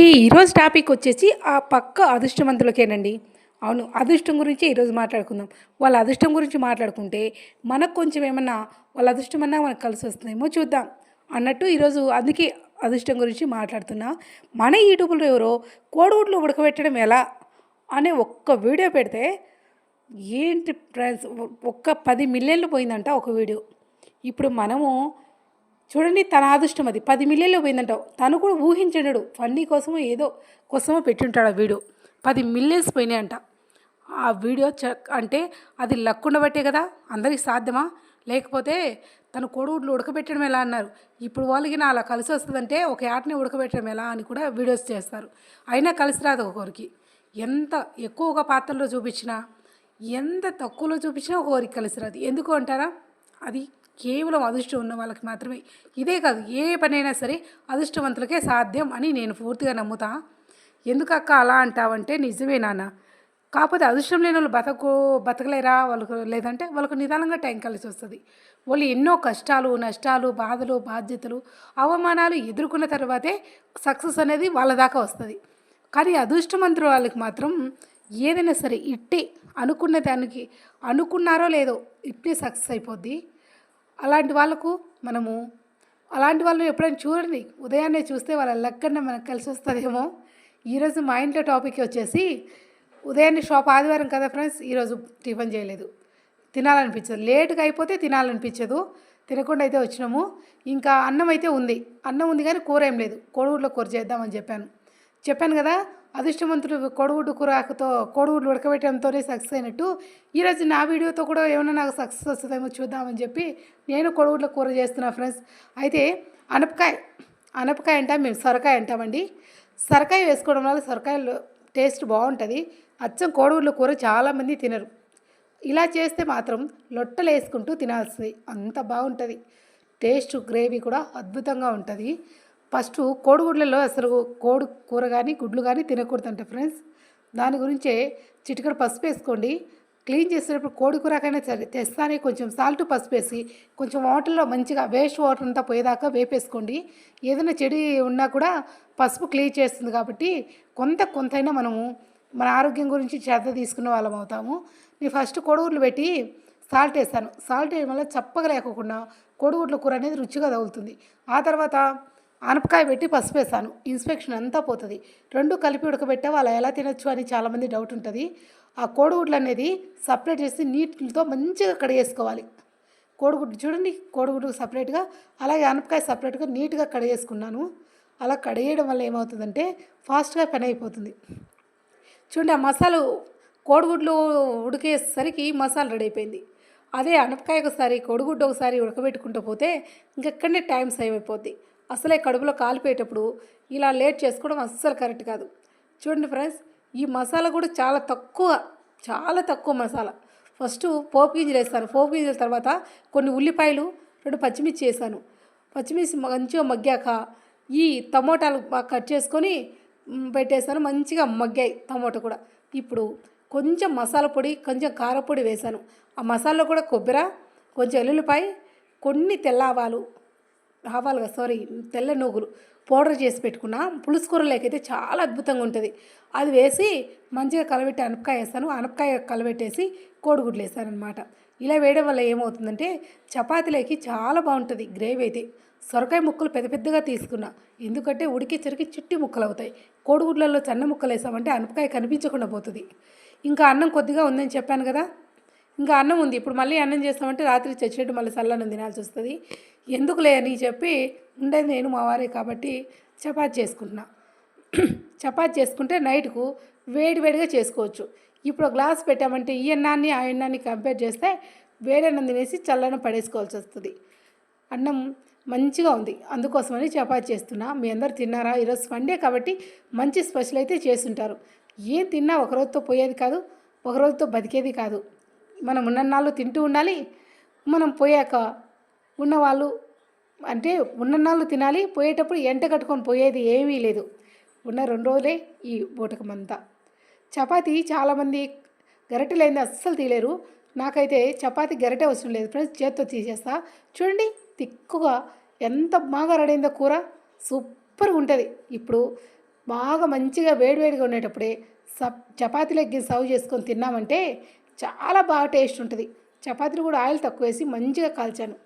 ఈ ఈరోజు టాపిక్ వచ్చేసి ఆ పక్క అదృష్టవంతులకేనండి. అవును అదృష్టం గురించి ఈరోజు మాట్లాడుకుందాం. వాళ్ళ అదృష్టం గురించి మాట్లాడుకుంటే మనకు కొంచెం ఏమన్నా వాళ్ళ అదృష్టం అన్నా మనకు కలిసి వస్తుందేమో చూద్దాం. అన్నట్టు ఈరోజు అందుకే అదృష్టం గురించి మాట్లాడుతున్నా. మన యూట్యూబ్లో ఎవరో కోడిగుడ్లు ఉడకబెట్టడం ఎలా అనే ఒక్క వీడియో పెడితే ఏంటి ఫ్రెండ్స్ ఒక్క పది మిలియన్లు పోయిందంట ఒక వీడియో. ఇప్పుడు మనము చూడండి తన అదృష్టం అది. పది మిల్లియన్లో పోయిందంట. తను కూడా ఊహించడు ఫన్నీ కోసమో ఏదో కోసమో పెట్టుంటాడు ఆ వీడియో. పది మిలియన్స్ పోయినాయంట. ఆ వీడియో చ అంటే అది లక్కుండబట్టే కదా? అందరికీ సాధ్యమా? లేకపోతే తను కోడిగుడ్లు ఉడకబెట్టడం ఎలా అన్నారు? ఇప్పుడు వాళ్ళకి నా అలా కలిసి వస్తుందంటే ఒక యాటని ఉడకబెట్టడం ఎలా అని కూడా వీడియోస్ చేస్తారు. అయినా కలిసి రాదు ఒకరికి. ఎంత ఎక్కువగా పాత్రలో చూపించినా ఎంత తక్కువలో చూపించినా ఒకరికి కలిసి రాదు. ఎందుకు అంటారా? అది కేవలం అదృష్టం ఉన్న వాళ్ళకి మాత్రమే. ఇదే కాదు ఏ పనైనా సరే అదృష్టవంతులకే సాధ్యం అని నేను పూర్తిగా నమ్ముతా. ఎందుకు అక్క అలా అంటావంటే నిజమే నాన్న. కాకపోతే అదృష్టం లేని వాళ్ళు బతకు బతకలేరా వాళ్ళకు? లేదంటే వాళ్ళకు నిదానంగా టైం కలిసి వస్తుంది. వాళ్ళు ఎన్నో కష్టాలు నష్టాలు బాధలు బాధ్యతలు అవమానాలు ఎదుర్కొన్న తర్వాతే సక్సెస్ అనేది వాళ్ళ దాకా వస్తుంది. కానీ అదృష్టమంతుల వాళ్ళకి మాత్రం ఏదైనా సరే ఇట్టే అనుకున్న దానికి అనుకున్నారో లేదో ఇట్టే సక్సెస్ అయిపోద్ది. అలాంటి వాళ్ళకు మనము అలాంటి వాళ్ళని ఎప్పుడైనా చూడండి. ఉదయాన్నే చూస్తే వాళ్ళ లెక్కన మనకు కలిసి వస్తుందేమో. ఈరోజు మా ఇంట్లో టాపిక్ వచ్చేసి ఉదయాన్నే షాప్ ఆదివారం కదా ఫ్రెండ్స్ ఈరోజు టిఫిన్ చేయలేదు. తినాలనిపించదు. లేటుగా అయిపోతే తినాలనిపించదు. తినకుండా అయితే వచ్చినాము. ఇంకా అన్నం అయితే ఉంది. అన్నం ఉంది కానీ కూర ఏం లేదు. కోడిగుడ్లో కూర చేద్దామని చెప్పాను. చెప్పాను కదా అదృష్టవంతుడు కోడిగుడ్డు కూరతో కోడిగుడ్లు ఉడకబెట్టడంతోనే సక్సెస్ అయినట్టు. ఈరోజు నా వీడియోతో కూడా ఏమైనా నాకు సక్సెస్ వస్తుందేమో చూద్దామని చెప్పి నేను కోడిగుడ్ల కూర చేస్తున్నా ఫ్రెండ్స్ అయితే అనపకాయ అనపకాయ అంటాం మేము సొరకాయ అంటామండి. సొరకాయ వేసుకోవడం వల్ల సొరకాయలు టేస్ట్ బాగుంటుంది. అచ్చం కోడిగుడ్ల కూర చాలామంది తినరు. ఇలా చేస్తే మాత్రం లొట్టలు వేసుకుంటూ తినాల్సింది. అంత బాగుంటుంది. టేస్ట్ గ్రేవీ కూడా అద్భుతంగా ఉంటుంది. ఫస్ట్ కోడిగుడ్లలో అసలు కోడి కూర కానీ గుడ్లు కానీ తినకూడదంట ఫ్రెండ్స్. దాని గురించే చిటికడ పసుపు వేసుకోండి. క్లీన్ చేసేటప్పుడు కోడి కూరకైనా సరే తెస్తానే కొంచెం సాల్ట్ పసుపు వేసి కొంచెం వాటర్లో మంచిగా వేస్ట్ వాటర్ అంతా పోయేదాకా వేపేసుకోండి. ఏదైనా చెడి ఉన్నా కూడా పసుపు క్లీన్ చేస్తుంది కాబట్టి కొంత కొంతైనా మనము మన ఆరోగ్యం గురించి శ్రద్ధ తీసుకున్న వాళ్ళం అవుతాము. నేను ఫస్ట్ కోడిగుడ్లు పెట్టి సాల్ట్ వేస్తాను. సాల్ట్ వేయడం వల్ల చప్పగా లేకుండా కోడిగుడ్ల కూర అనేది రుచిగా తగులుతుంది. ఆ తర్వాత ఆనపకాయ పెట్టి పసుపు వేసాను ఇన్స్పెక్షన్ అంతా పోతుంది. రెండు కలిపి ఉడకబెట్టే వాళ్ళు ఎలా తినొచ్చు అని చాలామంది డౌట్ ఉంటుంది. ఆ కోడిగుడ్లు అనేది సపరేట్ చేసి నీటితో మంచిగా కడిగేసుకోవాలి కోడిగుడ్డు చూడండి కోడిగుడ్డు సపరేట్గా అలాగే ఆనపకాయ సపరేట్గా నీట్గా కడిగేసుకున్నాను అలా కడిగేయడం వల్ల ఏమవుతుందంటే ఫాస్ట్గా పని అయిపోతుంది. చూడండి ఆ మసాలు కోడిగుడ్లు ఉడికేసరికి మసాలా రెడీ అయిపోయింది. అదే అనపకాయ ఒకసారి కోడిగుడ్డు ఒకసారి ఉడకబెట్టుకుంటూ పోతే ఇంకెక్కడనే టైం సేవ్ అయిపోద్ది. అసలే కడుపులో కాలిపోయేటప్పుడు ఇలా లేట్ చేసుకోవడం అస్సలు కరెక్ట్ కాదు. చూడండి ఫ్రెండ్స్ ఈ మసాలా కూడా చాలా తక్కువ చాలా తక్కువ మసాలా. ఫస్ట్ పోపు గింజలు వేస్తాను. పోపు గింజల తర్వాత కొన్ని ఉల్లిపాయలు రెండు పచ్చిమిర్చి వేసాను. పచ్చిమిర్చి మంచిగా మగ్గాక ఈ టమోటాలు కట్ చేసుకొని పెట్టేశాను పెట్టేసాను మంచిగా మగ్గాయి టమోటా కూడా. ఇప్పుడు కొంచెం మసాలా పొడి కొంచెం కారపొడి వేశాను ఆ మసాలాలో కూడా కొబ్బరి కొంచెం ఎల్లుల్లిపాయ కొన్ని తెల్ల ఆవాలు ఆవాలు సారీ తెల్ల నూగులు పౌడర్ చేసి పెట్టుకున్న పులుసు కూరలోకైతే చాలా అద్భుతంగా ఉంటుంది. అది వేసి మంచిగా కలబెట్టి అనపకాయ వేస్తాను. అనపకాయ కలబెట్టేసి కోడిగుడ్లు వేస్తాను అనమాట ఇలా వేయడం వల్ల ఏమవుతుందంటే చపాతీలోకి చాలా బాగుంటుంది గ్రేవీ అయితే. సొరకాయ ముక్కలు పెద్ద పెద్దగా తీసుకున్నా ఎందుకంటే ఉడికేసరికి చిట్టి ముక్కలు అవుతాయి. కోడిగుడ్లలో సన్న ముక్కలు వేసామంటే అనపకాయ కనిపించకుండా పోతుంది. ఇంకా అన్నం కొద్దిగా ఉందని చెప్పాను కదా ఇంకా అన్నం ఉంది. ఇప్పుడు మళ్ళీ అన్నం చేస్తామంటే రాత్రి చచ్చినట్టు మళ్ళీ చల్లన్నం తినాల్సి వస్తుంది. ఎందుకులే అని చెప్పి ఉండేది నేను మా వారే కాబట్టి చపాతి చేసుకుంటున్నా. చపాతి చేసుకుంటే నైట్కు వేడివేడిగా చేసుకోవచ్చు. ఇప్పుడు గ్లాస్ పెట్టామంటే ఈ అన్నాన్ని ఆ అన్నాన్ని కంపేర్ చేస్తే వేడన్నం తినేసి చల్లన్నం పడేసుకోవాల్సి వస్తుంది. అన్నం మంచిగా ఉంది. అందుకోసమని చపాతి చేస్తున్నా. మీ అందరు తిన్నారా? ఈరోజు సండే కాబట్టి మంచి స్పెషల్ అయితే చేస్తుంటారు. ఏం తిన్నా ఒక రోజుతో పోయేది కాదు ఒక రోజుతో బతికేది కాదు. మనం ఉన్నన్నాళ్ళు తింటూ ఉండాలి. మనం పోయాక ఉన్నవాళ్ళు అంటే ఉన్నన్నాళ్ళు తినాలి. పోయేటప్పుడు ఎంట కట్టుకొని పోయేది ఏమీ లేదు. ఉన్న రెండు రోజులే ఈ బూటకమంతా చపాతీ చాలామంది గరిటె అస్సలు తీయలేరు. నాకైతే చపాతి గరిటె అవసరం లేదు. ఫ్రెండ్స్ చేత్తో తీసేస్తా. చూడండి తిక్కుగా ఎంత బాగా రెడైందో కూర. సూపర్గా ఉంటుంది. ఇప్పుడు బాగా మంచిగా వేడివేడిగా ఉండేటప్పుడే సప్ చపాతీలకి సర్వ్ చేసుకొని తిన్నామంటే చాలా బాగా టేస్ట్ ఉంటుంది. చపాతీలు కూడా ఆయిల్ తక్కువ వేసి మంచిగా కాల్చాను.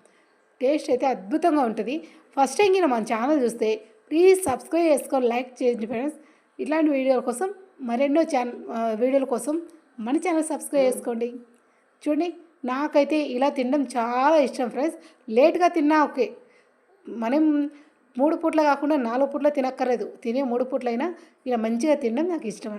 టేస్ట్ అయితే అద్భుతంగా ఉంటుంది. ఫస్ట్ టైం కింద మన ఛానల్ చూస్తే ప్లీజ్ సబ్స్క్రైబ్ చేసుకొని లైక్ చేయండి ఫ్రెండ్స్. ఇట్లాంటి వీడియోల కోసం మరెన్నో ఛానల్ వీడియోల కోసం మన ఛానల్ సబ్స్క్రైబ్ చేసుకోండి. చూడండి నాకైతే ఇలా తినడం చాలా ఇష్టం ఫ్రెండ్స్. లేట్గా తిన్నా ఓకే. మనం మూడు పూట్ల కాకుండా నాలుగు పూట్ల తినక్కర్లేదు. తినే మూడు పూట్లైనా ఇలా మంచిగా తినడం నాకు ఇష్టం.